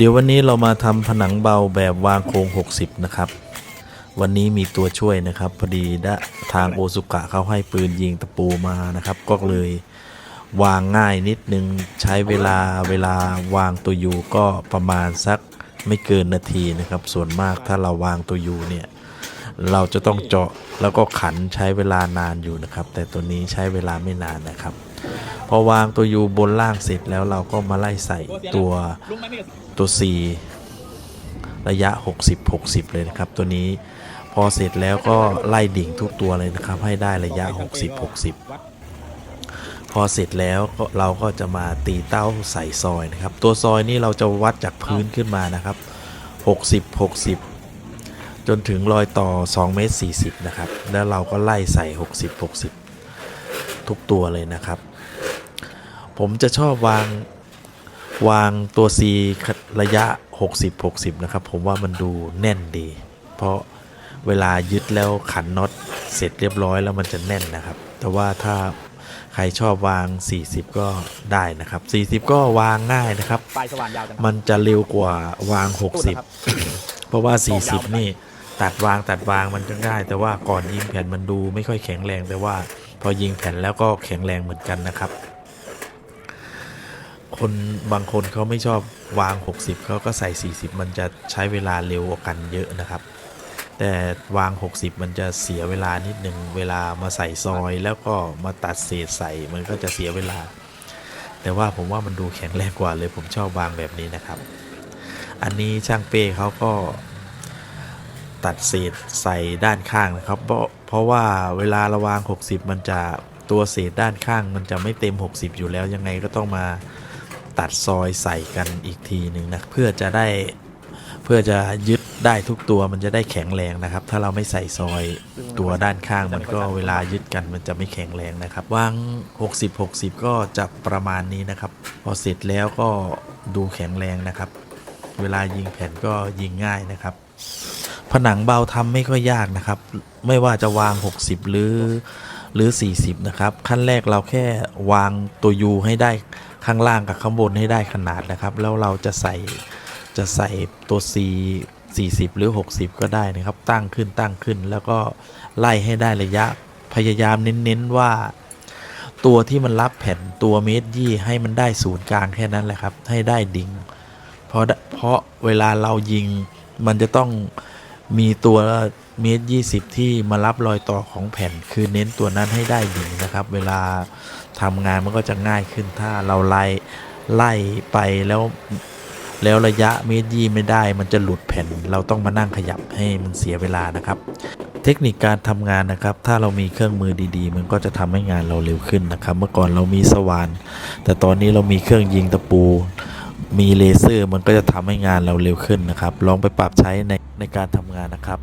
เดี๋ยววันนี้เรามาทำผนังเบาแบบวางโครง 60 นะครับ วันนี้มีตัวช่วยนะครับ พอดีได้ทางโอซุกะเขาให้ปืนยิงตะปูมานะครับ ก็เลยวางง่ายนิดนึงใช้เวลาเวลาวางตัวยูก็ประมาณสักไม่เกินนาทีนะครับ ส่วนมากถ้าเราวางตัวยูเนี่ยเราจะต้องเจาะแล้วก็ขันใช้เวลานานอยู่นะครับ แต่ตัวนี้ใช้เวลาไม่นานนะครับ พอวางตัวยูบนล่างเสร็จแล้วเราก็มาไล่ใส่ตัวตัว C ระยะ 60 60 เลยนะครับ ตัวนี้พอเสร็จแล้วก็ไล่ดิ่งทุกตัวเลยนะครับ ให้ได้ระยะ 60 60 พอเสร็จแล้วก็เราก็จะมาตีเต้าใส่ซอยนะครับ ตัวซอยนี่เราจะวัดจากพื้นขึ้นมานะครับ 60 60 จนถึงรอยต่อ2เมตร40นะครับแล้วเราก็ไล่ใส่ 60 60 ทุกตัวเลยนะครับ ผมจะชอบวางวางตัว C ระยะ 60 60 นะครับ ผมว่ามันดูแน่นดี เพราะเวลายึดแล้วขันน็อตเสร็จเรียบร้อยแล้วมันจะแน่นนะครับ แต่ว่าถ้าใครชอบวาง 40 ก็ได้นะครับ 40 ก็วางง่ายนะครับ ปลายสว่านยาวจังครับมันจะเร็วกว่าวาง 60 เพราะว่า 40 นี่ตัดวางตัดวางมันจะง่าย แต่ว่าก่อนยิงแผ่นมันดูไม่ค่อยแข็งแรงแต่ว่าพอยิงแผ่นแล้วก็แข็งแรงเหมือนกันนะครับ คนบางคนเขาไม่ชอบวาง 60 เขาก็ใส่ 40 มันจะใช้เวลาเร็วกันเยอะนะครับ แต่วาง 60 มันจะเสียเวลานิดหนึ่งเวลามาใส่ซอย แล้วก็มาตัดเศษใส่มันก็จะเสียเวลา แต่ว่าผมว่ามันดูแข็งแรงกว่าเลยผมชอบวางแบบนี้นะครับ อันนี้ช่างเป้เขาก็ตัดเศษใส่ด้านข้างนะครับ เพราะเพราะว่าเวลาระวาง 60 มันจะตัวเศษด้านข้างมันจะไม่เต็ม 60 อยู่แล้วยังไงก็ต้องมา ตัดซอยใส่กันอีกทีหนึ่งนะเพื่อจะได้เพื่อจะยึดได้ทุกตัวมันจะได้แข็งแรงนะครับ ถ้าเราไม่ใส่ซอยตัวด้านข้างมันก็เวลายึดกันมันจะไม่แข็งแรงนะครับวาง 60 60 ก็จะประมาณนี้นะครับ พอเสร็จแล้วก็ดูแข็งแรงนะครับ เวลายิงแผ่นก็ยิงง่ายนะครับ ผนังเบาทำไม่ค่อยยากนะครับ ไม่ว่าจะวาง 60 หรือ หรือ 40 นะครับ ขั้นแรกเราแค่วางตัว U ให้ได้ข้างล่างกับข้างบนให้ได้ขนาดนะครับ แล้วเราจะใส่จะใส่ตัว C 40 หรือ 60 ก็ได้นะครับ ตั้งขึ้นตั้งขึ้น แล้วก็ไล่ให้ได้ระยะพยายามเน้นๆว่าตัวที่มันรับแผ่นตัวเมตรยี่ให้มันได้ศูนย์กลางแค่นั้นแหละครับ ให้ได้ดิ่งเพราะเพราะเวลาเรายิงมันจะต้องมีตัว เมตรยี่สิบที่มารับรอยต่อของแผ่น คือเน้นตัวนั้นให้ได้ดิ่งนะครับ เวลาทำงานมันก็จะง่ายขึ้นถ้าเราไล่ไล่ไปแล้วแล้วระยะเมตรยี่ไม่ได้มันจะหลุดแผ่น เราต้องมานั่งขยับให้มันเสียเวลานะครับ เทคนิคการทำงานนะครับ ถ้าเรามีเครื่องมือดีๆ มันก็จะทำให้งานเราเร็วขึ้นนะครับ เมื่อก่อนเรามีสว่าน แต่ตอนนี้เรามีเครื่องยิงตะปู มีเลเซอร์มันก็จะทำให้งานเราเร็วขึ้นนะครับ ลองไปปรับใช้ในในการทำงานนะครับ